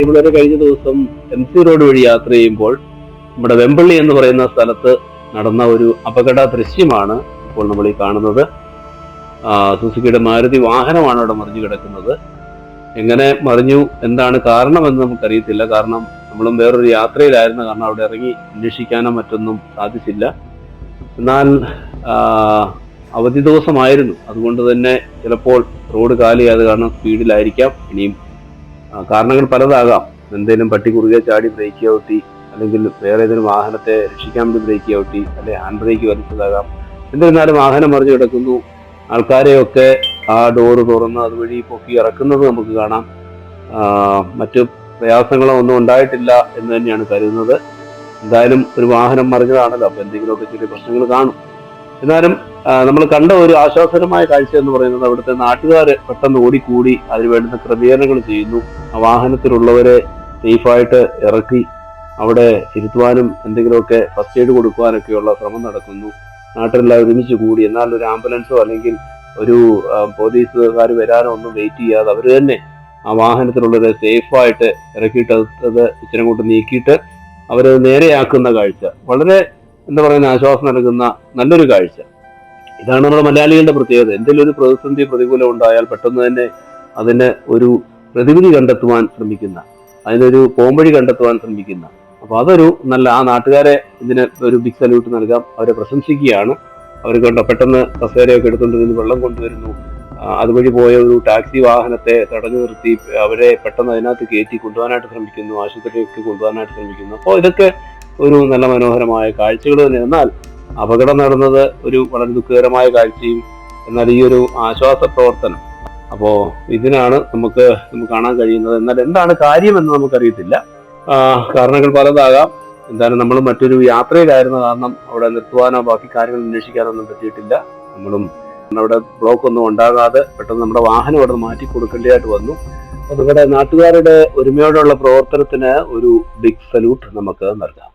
പ്രിയമുള്ളവരെ കഴിഞ്ഞ ദിവസം എം സി റോഡ് വഴി യാത്ര ചെയ്യുമ്പോൾ നമ്മുടെ വെമ്പള്ളി എന്ന് പറയുന്ന സ്ഥലത്ത് നടന്ന ഒരു അപകട ദൃശ്യമാണ് ഇപ്പോൾ നമ്മൾ ഈ കാണുന്നത്. സുസുക്കിയുടെ മാരുതി വാഹനമാണ് അവിടെ മറിഞ്ഞു കിടക്കുന്നത്. എങ്ങനെ മറിഞ്ഞു? എന്താണ് കാരണമെന്ന് നമുക്കറിയത്തില്ല. കാരണം നമ്മളും വേറൊരു യാത്രയിലായിരുന്നു കാരണം അവിടെ ഇറങ്ങി അന്വേഷിക്കാനോ മറ്റൊന്നും സാധിച്ചില്ല. എന്നാൽ അവധി ദിവസമായിരുന്നു. അതുകൊണ്ട് തന്നെ ചിലപ്പോൾ റോഡ് കാലിയായത് കാരണം സ്പീഡിലായിരിക്കാം. ഇനിയും കാരണങ്ങൾ പലതാകാം. എന്തെങ്കിലും പട്ടി കുറുകെ ചാടി ബ്രേക്ക് ഔട്ടി അല്ലെങ്കിൽ വേറെ ഏതെങ്കിലും വാഹനത്തെ രക്ഷിക്കാൻ വേണ്ടി ബ്രേക്ക് ഔട്ടി അല്ലെ ഹാൻഡ് ബ്രേക്ക് വലിച്ചതാകാം. എന്നിരുന്നാലും വാഹനം മറിഞ്ഞു കിടക്കുന്നു. ആൾക്കാരെയൊക്കെ ആ ഡോറ് തുറന്ന് അതുവഴി പൊക്കി ഇറക്കുന്നത് നമുക്ക് കാണാം. മറ്റു പ്രയാസങ്ങളോ ഒന്നും ഉണ്ടായിട്ടില്ല എന്ന് തന്നെയാണ് കരുതുന്നത്. എന്തായാലും ഒരു വാഹനം മറിഞ്ഞതാണല്ലോ. അപ്പൊ എന്തെങ്കിലുമൊക്കെ ചെറിയ പ്രശ്നങ്ങൾ കാണും. എന്നാലും നമ്മൾ കണ്ട ഒരു ആശ്വാസകരമായ കാഴ്ച എന്ന് പറയുന്നത് അവിടുത്തെ നാട്ടുകാർ പെട്ടെന്ന് ഓടിക്കൂടി അതിന് വേണ്ടുന്ന ക്രമീകരണങ്ങൾ ചെയ്യുന്നു. വാഹനത്തിലുള്ളവരെ സേഫായിട്ട് ഇറക്കി അവിടെ ഇരുത്തുവാനും എന്തെങ്കിലുമൊക്കെ ഫസ്റ്റ് എയ്ഡ് കൊടുക്കുവാനൊക്കെയുള്ള ശ്രമം നടക്കുന്നു. നാട്ടിലെല്ലാം ഒരുമിച്ച് കൂടി. എന്നാൽ ഒരു ആംബുലൻസോ അല്ലെങ്കിൽ ഒരു പോലീസുകാർ വരാനോ ഒന്നും വെയിറ്റ് ചെയ്യാതെ അവർ തന്നെ ആ വാഹനത്തിലുള്ളവരെ സേഫായിട്ട് ഇറക്കിയിട്ട് അത് ഇച്ചിരി കൊണ്ട് നീക്കിയിട്ട് അവരത് നേരെയാക്കുന്ന കാഴ്ച. വളരെ എന്താ പറയുന്ന ആശ്വാസം നൽകുന്ന നല്ലൊരു കാഴ്ച. ഇതാണ് നമ്മുടെ മലയാളികളുടെ പ്രത്യേകത. എന്തെങ്കിലും ഒരു പ്രതിസന്ധി പ്രതികൂലം ഉണ്ടായാൽ പെട്ടെന്ന് തന്നെ അതിന് ഒരു പ്രതിവിധി കണ്ടെത്തുവാൻ ശ്രമിക്കുന്ന അതിനൊരു പോംവഴി കണ്ടെത്തുവാൻ ശ്രമിക്കുന്ന. അപ്പൊ അതൊരു നല്ല ആ നാട്ടുകാരെ ഇതിന് ഒരു ബിഗ് സല്യൂട്ട് നൽകാം. അവരെ പ്രശംസിക്കുകയാണ്. അവർ കണ്ടോ പെട്ടെന്ന് കസേരയൊക്കെ എടുത്തുകൊണ്ടിരുന്ന് വെള്ളം കൊണ്ടുവരുന്നു. അതുവഴി പോയ ഒരു ടാക്സി വാഹനത്തെ തടഞ്ഞു നിർത്തി അവരെ പെട്ടെന്ന് അതിനകത്ത് കയറ്റി കൊണ്ടുപോകാനായിട്ട് ശ്രമിക്കുന്നു ആശുപത്രിയൊക്കെ കൊണ്ടുപോകാനായിട്ട് ശ്രമിക്കുന്നു. അപ്പോൾ ഇതൊക്കെ ഒരു നല്ല മനോഹരമായ കാഴ്ചകൾ തന്നെ. എന്നാൽ അപകടം നടന്നത് ഒരു വളരെ ദുഃഖകരമായ കാഴ്ചയും എന്നാൽ ഈ ഒരു ആശ്വാസ പ്രവർത്തനം. അപ്പോ ഇതിനാണ് നമുക്ക് നമുക്ക് കാണാൻ കഴിയുന്നത്. എന്നാൽ എന്താണ് കാര്യം എന്ന് നമുക്കറിയത്തില്ല. കാരണങ്ങൾ പലതാകാം. എന്തായാലും നമ്മൾ മറ്റൊരു യാത്രയിലായിരുന്ന. കാരണം അവിടെ നിർത്തുവാനോ ബാക്കി കാര്യങ്ങൾ അന്വേഷിക്കാനോ ഒന്നും പറ്റിയിട്ടില്ല. നമ്മളും അവിടെ ബ്ലോക്ക് ഒന്നും ഉണ്ടാകാതെ പെട്ടെന്ന് നമ്മുടെ വാഹനം അവിടെ മാറ്റി കൊടുക്കേണ്ടതായിട്ട് വന്നു. അപ്പോൾ നിങ്ങളുടെ നാട്ടുകാരുടെ ഒരുമയോടുള്ള പ്രവർത്തനത്തിന് ഒരു ബിഗ് സല്യൂട്ട് നമുക്ക് നൽകാം.